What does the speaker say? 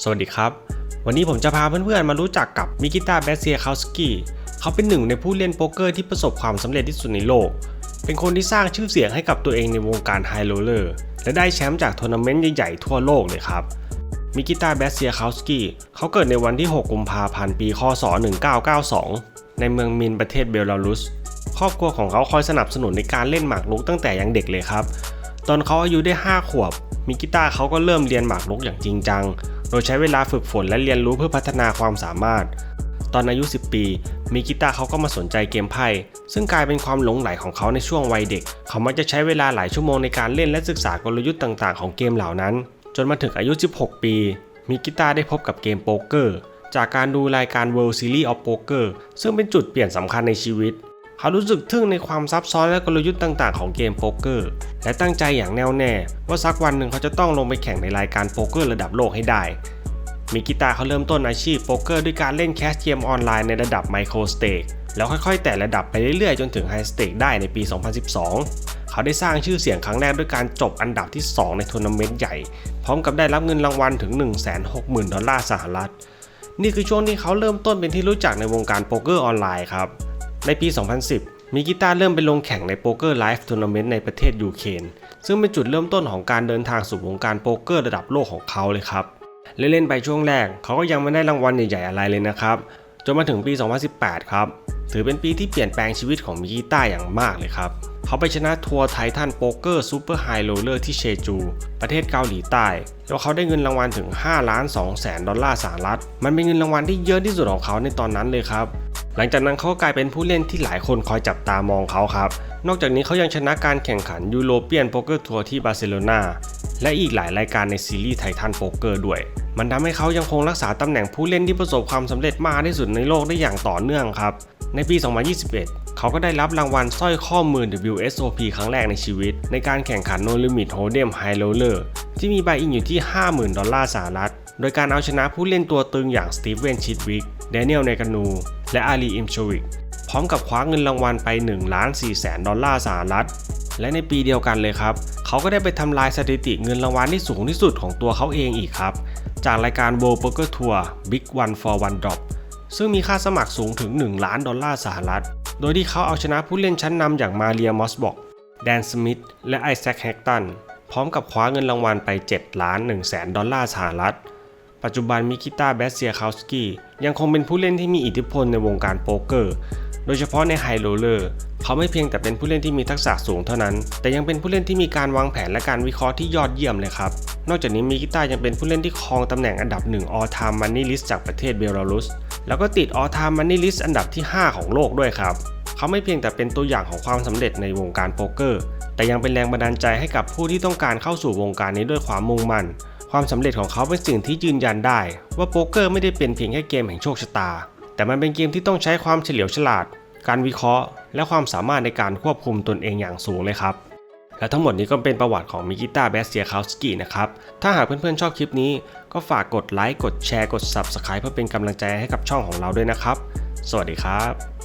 สวัสดีครับ วันนี้ผมจะพาเพื่อนๆมารู้จักกับมิกิต้าแบสเซียคาสกี้เขาเป็นหนึ่งในผู้เล่นโป๊กเกอร์ที่ประสบความสำเร็จที่สุดในโลก เป็นคนที่สร้างชื่อเสียงให้กับตัวเองในวงการไฮโรเลอร์และได้แชมป์จากทัวร์นาเมนต์ใหญ่ๆทั่วโลกเลยครับมิกิต้าแบสเซียคาสกี้เขาเกิดในวันที่ 6 กุมภาพันธ์ปีคศ 1992 ในเมืองมินประเทศเบลารุส ครอบครัวของเขาคอยสนับสนุนในการเล่นหมากรุกตั้งแต่ยังเด็กเลยครับ ตอนเขาอายุได้ 5 ขวบ มิกิต้าเขาก็เริ่มเรียนหมากรุกอย่างจริงจัง โดยใช้เวลาฝึกฝนและเรียนรู้เพื่อพัฒนาความสามารถ ตอนอายุ 10 ปี มิกิต้าเขาก็มาสนใจเกมไพ่ ซึ่งกลายเป็นความหลงใหลของเขาในช่วงวัยเด็ก เขามักจะใช้เวลาหลายชั่วโมงในการเล่นและศึกษากลยุทธ์ต่างๆ ของเกมเหล่านั้น จนมาถึงอายุ 16 ปี มิกิต้าได้พบกับเกมโป๊กเกอร์ จากการดูรายการ World Series of Poker ซึ่งเป็นจุดเปลี่ยนสำคัญในชีวิต เขารู้สึกทึ่งในความซับซ้อนและกลยุทธ์ต่าง ๆ ของเกมโป๊กเกอร์ และตั้งใจอย่างแน่วแน่ ว่าสักวันหนึ่งเขาจะต้องลงไปแข่งในรายการโป๊กเกอร์ระดับโลกให้ได้มิกิตาเขาเริ่มต้นอาชีพโป๊กเกอร์ด้วยการเล่นแคสเกมออนไลน์ในระดับไมโครสเต็กแล้วค่อยๆ แต่ระดับไปเรื่อยๆ จนถึงไฮสเต็กได้ในปี 2012 เขาได้สร้างชื่อเสียงครั้งแรกด้วยการจบอันดับที่ 2 ในทัวร์นาเมนต์ใหญ่ พร้อมกับได้รับเงินรางวัลถึง 160,000 ดอลลาร์สหรัฐ นี่คือช่วงที่เขาเริ่มต้นเป็นที่รู้จักในวงการโป๊กเกอร์ออนไลน์ครับ ในปี 2010 มิกิต้าเริ่มไปลงแข่งในโป๊กเกอร์ไลฟ์ทัวร์นาเมนต์ในประเทศยูเครนซึ่งเป็นจุดเริ่มต้นของการเดินทางสู่วงการโป๊กเกอร์ระดับโลกของเขาเลยครับเล่นๆไปช่วงแรก เขาก็ยังไม่ได้รางวัลใหญ่ๆอะไรเลยนะครับจนมาถึงปี 2018 ครับ ถือเป็นปีที่เปลี่ยนแปลงชีวิตของมิกิต้าอย่างมากเลยครับ เขาไปชนะทัวร์ไททันโป๊กเกอร์ซูเปอร์ไฮโรเลอร์ที่เชจู ประเทศเกาหลีใต้ แล้วเขาได้เงินรางวัลถึง5ล้าน2แสนดอลลาร์สหรัฐ มันเป็นเงินรางวัลที่เยอะที่สุดของเขาในตอนนั้นเลยครับ หลังจากนั้นเขาก็กลายเป็นผู้เล่นที่หลายคนคอยจับตามองเขาครับ นอกจากนี้เขายังชนะการแข่งขันยูโรเปียนโป๊กเกอร์ทัวร์ที่บาร์เซโลนาและอีกหลายรายการในซีรีส์ไททันโป๊กเกอร์ด้วย มันทำให้เขายังคงรักษาตำแหน่งผู้เล่นที่ประสบความสำเร็จมากที่สุดในโลกได้อย่างต่อเนื่องครับ ในปี 2021 เขาก็ได้รับรางวัลสร้อยข้อมือ WSOP ครั้งแรกในชีวิต ในการแข่งขัน No Limit Hold'em High Roller ที่มีใบอินอยู่ที่ 50,000 ดอลลาร์สหรัฐ โดยการเอาชนะผู้เล่นตัวตึงอย่างสตีเวนชิดวิกเดนิเอลเนกานู และอาลีอิมโชวิก พร้อมกับคว้าเงินรางวัลไป1ล้าน4แสนดอลลาร์สหรัฐ และในปีเดียวกันเลยครับ เขาก็ได้ไปทำลายสถิติเงินรางวัลที่สูงที่สุดของตัวเขาเองอีกครับ จากรายการ World Poker Tour Big One for One Drop ซึ่งมีค่าสมัครสูงถึง 1 ล้านดอลลาร์สหรัฐ โดยที่เขาเอาชนะผู้เล่นชั้นนำอย่างมาเรียมอสบอกแดนสมิธและไอแซคแฮกตัน พร้อมกับคว้าเงินรางวัลไป7ล้าน1แสนดอลลาร์สหรัฐ ปัจจุบันมิกิต้าแบสเซียคาสกี้ยังคงเป็นผู้เล่นที่มีอิทธิพลในวงการโป๊กเกอร์ โดยเฉพาะในไฮโรเลอร์ เขาไม่เพียงแต่เป็นผู้เล่นที่มีทักษะสูงเท่านั้น แต่ยังเป็นผู้เล่นที่มีการวางแผนและการวิเคราะห์ที่ยอดเยี่ยมเลยครับ นอกจากนี้มิกิต้ายังเป็นผู้เล่นที่ครองตำแหน่งอันดับ1 All Time Money List จากประเทศเบลารุส แล้วก็ติด All Time Money List อันดับที่ 5 ของโลกด้วยครับ เขาไม่เพียงแต่เป็นตัวอย่างของความสำเร็จในวงการโป๊กเกอร์ แต่ยังเป็นแรงบันดาลใจให้กับผู้ที่ต้องการเข้าสู่วงการนี้ด้วยความมุ่งมั่น ความสำเร็จของเขาเป็นสิ่งที่ยืนยันได้ ว่าโป๊กเกอร์ไม่ได้เป็นเพียงแค่เกมแห่งโชคชะตา แต่มันเป็นเกมที่ต้องใช้ความเฉลียวฉลาด การวิเคราะห์ และความสามารถในการควบคุมตนเองอย่างสูงเลยครับ และทั้งหมดนี้ก็เป็นประวัติของมิกิต้าแบสเซียคาวสกี้นะครับ ถ้าหากเพื่อนๆชอบคลิปนี้ ก็ฝากกดไลค์กดแชร์กด Subscribe เพื่อเป็นกำลังใจให้กับช่องของเราด้วยนะครับ สวัสดีครับ